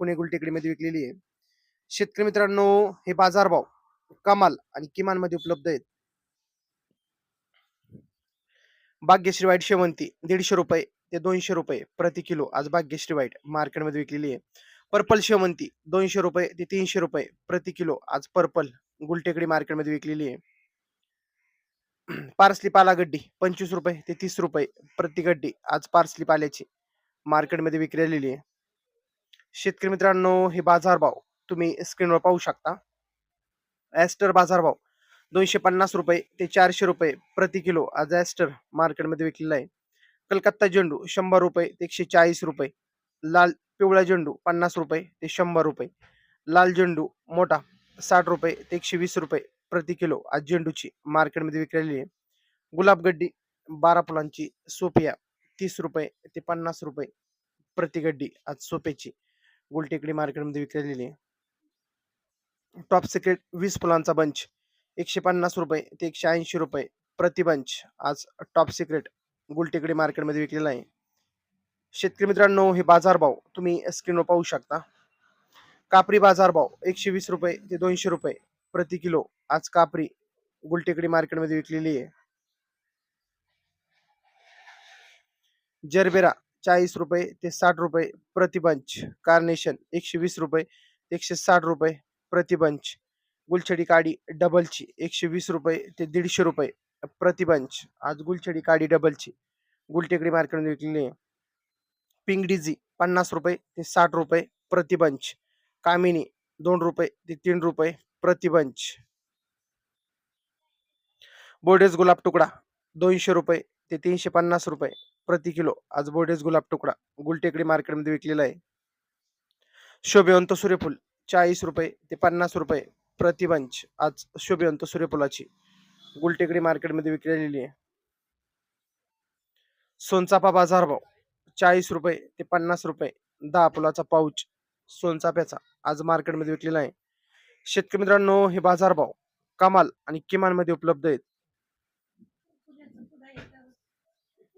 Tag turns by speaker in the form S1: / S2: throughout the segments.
S1: पुणे गुलटेकडीमध्ये विकलेली आहे. शेतकरी मित्रांनो हे बाजारभाव कमाल आणि किमानमध्ये उपलब्ध आहेत. भाग्यश्री वाईट शेवंती दीडशे रुपये ते दोनशे रुपये प्रति किलो. आज भाग्यश्री वाईट मार्केटमध्ये विकलेली आहे. पर्पल शेवंती दोनशे रुपये ते तीनशे रुपये प्रति किलो. आज पर्पल गुलटेकडी मार्केटमध्ये विकलेली आहे. पार्सली पाला गड्डी पंचवीस रुपये ते तीस रुपये प्रति गड्डी. आज पार्सली पाल्याची मार्केटमध्ये विकलेली आहे. शेतकरी मित्रांनो हे बाजारभाव तुम्ही स्क्रीनवर पाहू शकता. ॲस्टर बाजारभाव दोनशे पन्नास रुपये ते चारशे रुपये प्रति किलो आज ॲस्टर मार्केटमध्ये विकलेला आहे. कलकत्ता झेंडू शंभर रुपये ते एकशे चाळीस रुपये. लाल पिवळा झेंडू पन्नास रुपये ते शंभर रुपये. लाल झेंडू मोठा साठ रुपये ते एकशे वीस रुपये प्रति किलो आज झेंडूची मार्केटमध्ये विकलेली आहे. गुलाबगड्डी बारा फुलांची सोपिया तीस रुपये ते पन्नास रुपये प्रति गड्डी आज सोप्याची गोलटेकडी मार्केटमध्ये विकलेली आहे. टॉप सिक्रेट वीस फुलांचा बंच एकशे पन्नास रुपये ते एकशे ऐंशी रुपये प्रति बंच आज टॉप सिक्रेट गुलटेकडी मार्केटमध्ये विकलेला आहे. शेतकरी मित्रांनो हे बाजारभाव तुम्ही स्क्रीनवर पाहू शकता. कापरी बाजारभाव एकशे वीस रुपये ते दोनशे रुपये प्रति किलो आज कापरी गुलटेकडी मार्केटमध्ये विकलेली आहे. जरबेरा चाळीस रुपये ते साठ रुपये प्रतिबंच. कार्नेशन एकशे वीस रुपये एकशे साठ रुपये प्रतिबंच. गुलछडी काडी डबलची एकशे वीस रुपये ते दीडशे रुपये प्रतिबंच. आज गुलछडी काडी डबलची गुलटेकडी मार्केटमध्ये विकलेली आहे. पिंक डिझी पन्नास रुपये ते साठ रुपये प्रतिबंच. कामिनी दोन रुपये ते तीन रुपये प्रतिबंच. बोर्डेस गुलाब तुकडा दोनशे रुपये ते तीनशे पन्नास रुपये प्रति किलो. आज बोर्डेस गुलाब तुकडा. गुलटेकडी मार्केटमध्ये विकलेला आहे. शोभेवंत सूर्यफूल चाळीस रुपये ते पन्नास रुपये प्रतिबंच आज शोभेवंत सूर्यफुलाची गुलटेकडी मार्केटमध्ये विकलेली आहे. सोनचाफा बाजारभाव चाळीस रुपये ते पन्नास रुपये. दहा फुलाचा पाऊच सोनचाफ्याचा आज मार्केटमध्ये विकलेला आहे. शेतकरी मित्रांनो हे बाजारभाव कमाल आणि किमानमध्ये उपलब्ध आहेत.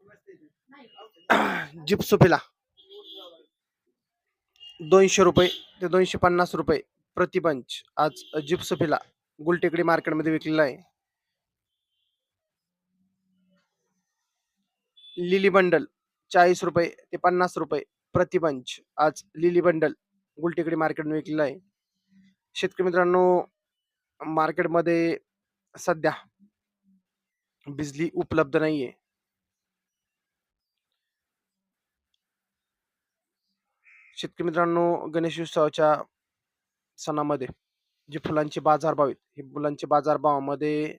S1: जिप्सोफिला दोनशे रुपये ते दोनशे पन्नास रुपये प्रतिपंच आज जिप्सोफिला गुलटेकडी मार्केटमध्ये विकलेला आहे. लिली बंडल चाळीस रुपये ते पन्नास रुपये प्रतिबंच आज लिली बंडल गुलटेकडी मार्केटमध्ये विकलेला आहे. शेतकरी मित्रांनो मार्केटमध्ये सध्या बिजली उपलब्ध नाहीये. शेतकरी मित्रांनो गणेश उत्सवाच्या सणामध्ये जे फुलांचे बाजारभाव आहेत हे फुलांचे बाजारभावामध्ये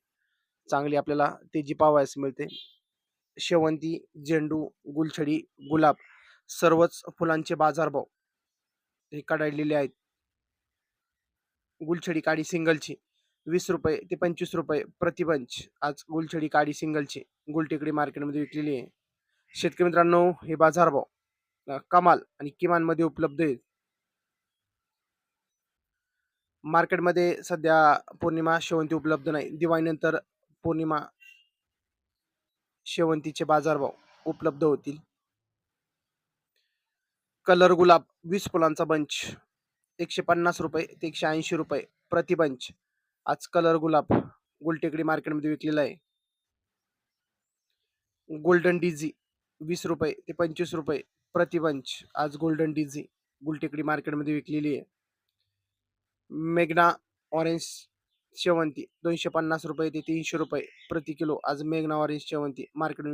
S1: चांगली आपल्याला तेजी पाहावयास मिळते. शेवंती झेंडू गुलछडी गुलाब सर्वच फुलांचे बाजारभाव हे काढलेले आहेत. गुलछडी काडी सिंगलची वीस रुपये ते पंचवीस रुपये प्रतिबंच आज गुलछडी काडी सिंगलची गुलटेकडी मार्केटमध्ये विकलेली आहे. शेतकरी मित्रांनो हे बाजारभाव कमाल आणि किमानमध्ये उपलब्ध आहेत मार्केटमध्ये सध्या पौर्णिमा शेवंती उपलब्ध नाही. दिवाळीनंतर पौर्णिमा शेवंतीचे बाजारभाव उपलब्ध होतील. कलर गुलाब वीस फुलांचा बंच एकशे पन्नास रुपये ते एकशे ऐंशी रुपये प्रतिबंच आज कलर गुलाब गुलटेकडी मार्केटमध्ये विकलेला आहे. गोल्डन डीझी वीस रुपये ते पंचवीस रुपये प्रति आज गोल्डन डीझी गुलटेकडी मार्केटमध्ये विकलेली आहे. मेघना ऑरेंज शेवंती दोनशे पन्नास रुपये ते तीनशे रुपये प्रति किलो आज मेघना ऑरेंज शेवंती मार्केट